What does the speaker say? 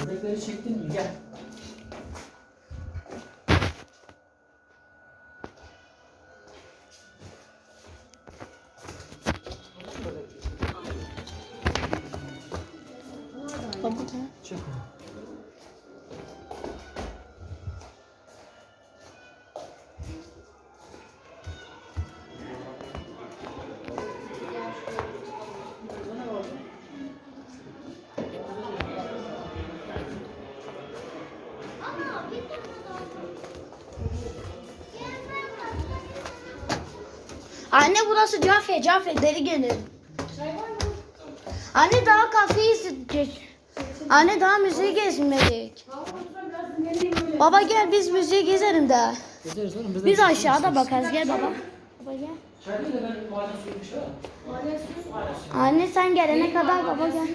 Böbrekleri çektin mi? Gel. Çek onu. Anne burası Cafe, Cafe deri gelir. Anne daha kafeyi izleyecek. Anne daha müziği gezmedik. Baba gel biz müziği gezelim daha. Gezeriz oğlum. de Biz bir şey aşağıda bakarız gel baba. Baba gel. Anne sen gelene kadar baba gel.